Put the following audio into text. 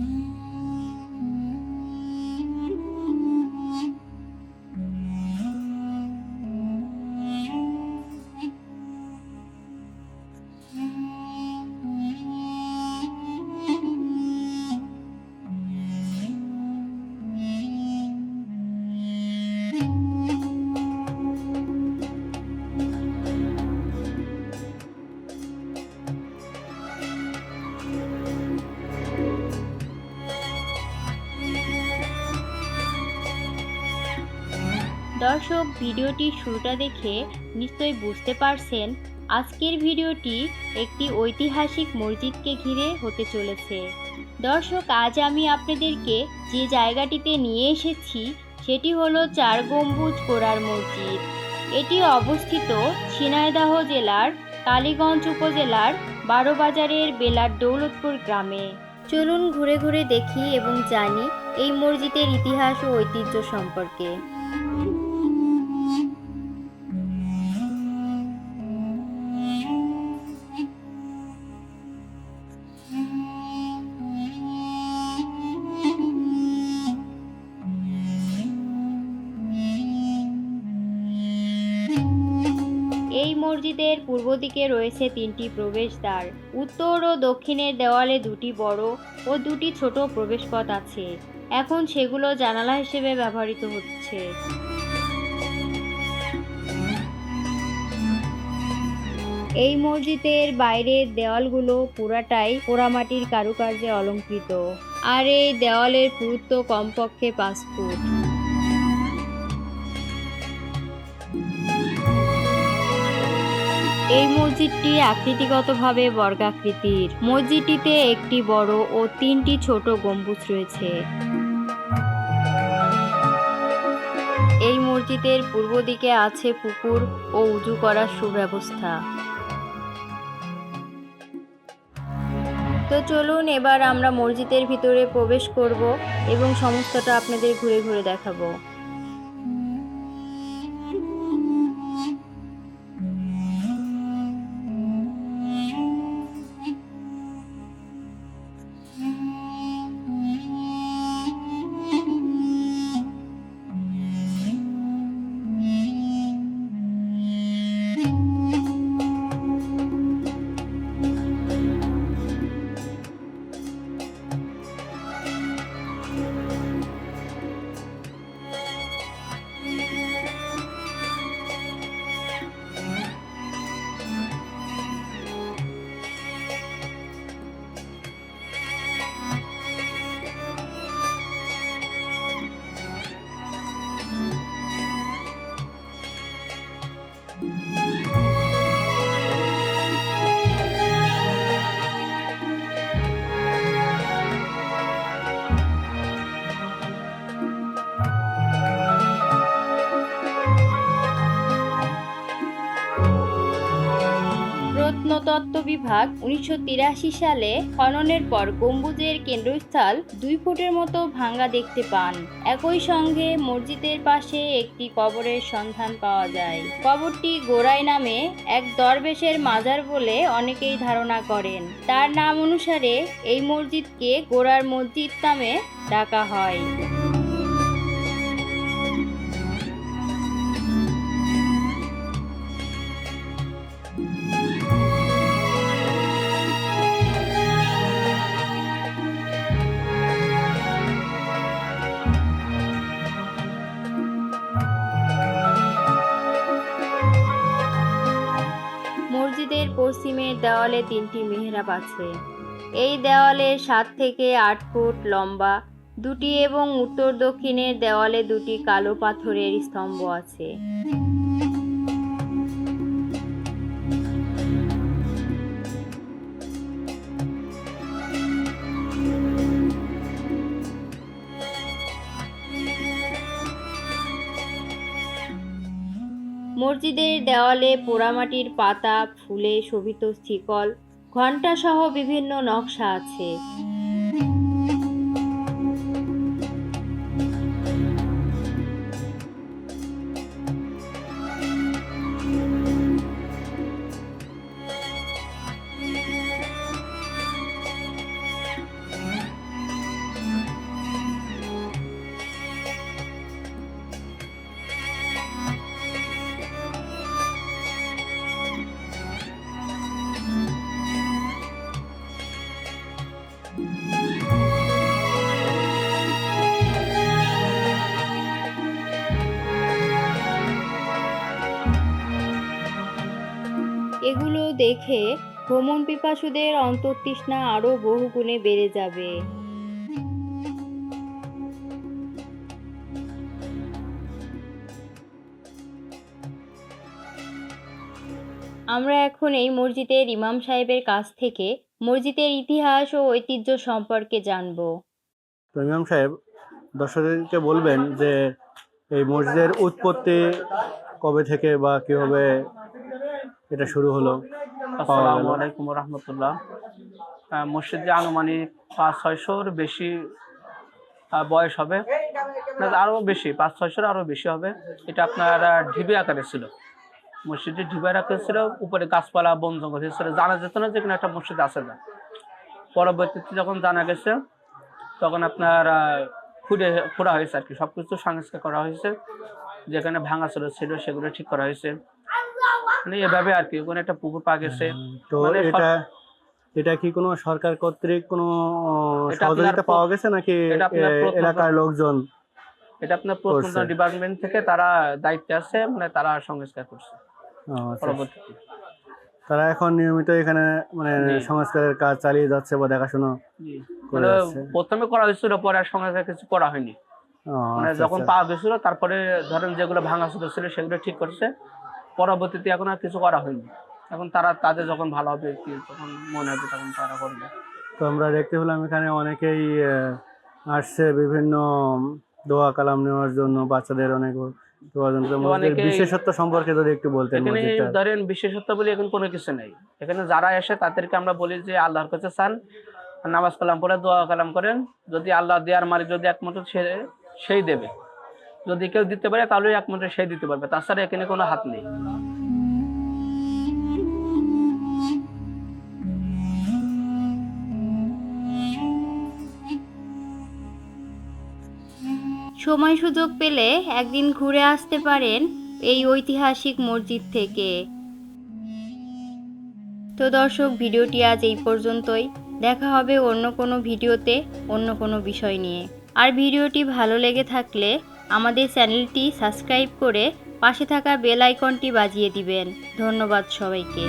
Mm. দর্শক ভিডিওটির শুরুটা দেখে নিশ্চয়ই বুঝতে পারছেন, আজকের ভিডিওটি একটি ঐতিহাসিক মসজিদকে ঘিরে হতে চলেছে। দর্শক, আজ আমি আপনাদেরকে যে জায়গাটিতে নিয়ে এসেছি, সেটি হলো চার গম্বুজ কোরার মসজিদ। এটি অবস্থিত ঝিনাইদহ জেলার কালীগঞ্জ উপজেলার বারোবাজারের বেলার দৌলতপুর গ্রামে। চলুন ঘুরে ঘুরে দেখি এবং জানি এই মসজিদের ইতিহাস ও ঐতিহ্য সম্পর্কে। এই মসজিদের পূর্ব দিকে রয়েছে তিনটি প্রবেশদ্বার। উত্তর ও দক্ষিণের দেওয়ালে দুটি বড় ও দুটি ছোট প্রবেশপথ আছে। এখন সেগুলো জানালা হিসেবে ব্যবহৃত হচ্ছে। এই মসজিদের বাইরের দেওয়ালগুলো পুরাটাই পোড়ামাটির কারুকার্যে অলঙ্কৃত। আর এই দেওয়ালের পুরুত্ব কমপক্ষে পাঁচ ফুট। এই মসজিদটি আকৃতিগতভাবে বর্গাকৃতির। মসজিদটিতে একটি বড় ও তিনটি ছোট গম্বুজ রয়েছে। এই মসজিদের পূর্ব দিকে আছে পুকুর ও উজু করার সুব্যবস্থা। তো চলুন এবার আমরা মসজিদের ভিতরে প্রবেশ করব এবং সমস্তটা আপনাদের ঘুরে ঘুরে দেখাবো। বিভাগ উনিশশো তিরাশি সালে খননের পর গম্বুজের কেন্দ্রস্থল দুই ফুটের মতো ভাঙ্গা দেখতে পান। একই সঙ্গে মসজিদের পাশে একটি কবরের সন্ধান পাওয়া যায়। কবরটি গোড়াই নামে এক দরবেশের মাজার বলে অনেকেই ধারণা করেন। তার নাম অনুসারে এই মসজিদকে গোড়ার মসজিদ নামে ডাকা হয়। পশ্চিমের দেওয়ালে তিনটি মেহরাব আছে। এই দেওয়ালে সাত থেকে আট ফুট লম্বা, দুটি এবং উত্তর দক্ষিণের দেওয়ালে দুটি কালো পাথরের স্তম্ভ আছে। মসজিদের দেওয়ালে পোড়ামাটির পাতা ফুলে শোভিত শিকল ঘণ্টাসহ বিভিন্ন নকশা আছে। দেখে ভ্রমণ পিপাসুদের অন্তর্তৃষ্ণা আরও বহুগুণে বেড়ে যাবে। আমরা এখন এই মসজিদের ইমাম সাহেবের কাছ থেকে মসজিদের ইতিহাস ও ঐতিহ্য সম্পর্কে জানব। ইমাম সাহেব, দর্শকদেরকে বলবেন যে এই মসজিদের উৎপত্তি কবে থেকে বা কীভাবে এটা শুরু হলো। আসসালামু। আলাইকুম রহমতুল্লাহ মসজিদে আনুমানিক পাঁচ ছয়শোর বেশি বয়স হবে। না, আরও বেশি পাঁচ ছয়শোর আরও বেশি হবে। এটা আপনার ঢিবি আকারে ছিল। মসজিদটি ঢিবি আকারে ছিল উপরে গাছপালা বন জঙ্গল ছিল। জানা যেত না যে কোনো একটা মসজিদ আছে না। পরবর্তীতে যখন জানা গেছে তখন আপনার খুঁড়ে খোঁড়া হয়েছে আর কি। সবকিছু সংস্কার করা হয়েছে। যেখানে ভাঙা ছিল ছিল সেগুলো ঠিক করা হয়েছে। মানে এভাবে আর কি ওখানে একটা পুকুর পা গেছে। তো মানে এটা এটা কি কোনো সরকার কর্তৃক কোনো সহযোগিতা পাওয়া গেছে নাকি এলাকার লোকজন? এটা আপনার প্রত্নতত্ত্ব ডিপার্টমেন্ট থেকে তারা দায়িত্বে আছে মানে তারা সংস্কার করছে। আচ্ছা। পরবর্তীতে। তারা এখন নিয়মিত এখানে মানে সংস্কারের কাজ চালিয়ে যাচ্ছে বা দেখাশোনা মানে প্রথমে করা হয়েছিল পরে আর সংস্কার কিছু করা হয়নি। মানে আচ্ছা, যখন আচ্ছা। পাওয়া গেছিল তারপরে ধরেন যেগুলো ভাঙা ছিল সেগুলো ঠিক করছে। পরবর্তীতে এখন আর কিছু করা হয়নি। এখন তারা তাদের যখন ভালো হবে তখন মনে হবে তখন তারা করবে। তো আমরা দেখতে পেলাম এখানে অনেকেই আসছে বিভিন্ন দোয়া কালাম নেওয়ার জন্য বাচ্চাদের অনেক বিশেষত্ব সম্পর্কে যদি একটু বলতেন এখানে মসজিদটা। ধরেন বিশেষত্ব বলে এখন কোনো কিছু নেই। এখানে যারা এসে তাদেরকে আমরা বলি যে আল্লাহর কাছে চান নামাজ কালাম পড়ে দোয়া কালাম করেন। যদি আল্লাহ দেওয়ার মালিক যদি একমাত্র সে সেই দেবে। যদি কেউ দিতে পারে তাহলে একমাত্র সেই দিতে পারবে। তাছাড়া এখানে কোনো হাত নেই। সময় সুযোগ পেলে একদিন ঘুরে আসতে পারেন এই ঐতিহাসিক মসজিদ থেকে। তো দর্শক, ভিডিওটি আজ এই পর্যন্তই। দেখা হবে অন্য কোনো ভিডিওতে অন্য কোনো বিষয় নিয়ে। আর ভিডিওটি ভালো লেগে থাকলে আমাদের চ্যানেলটি সাবস্ক্রাইব করে পাশে থাকা বেল আইকনটি বাজিয়ে দিবেন। ধন্যবাদ সবাইকে।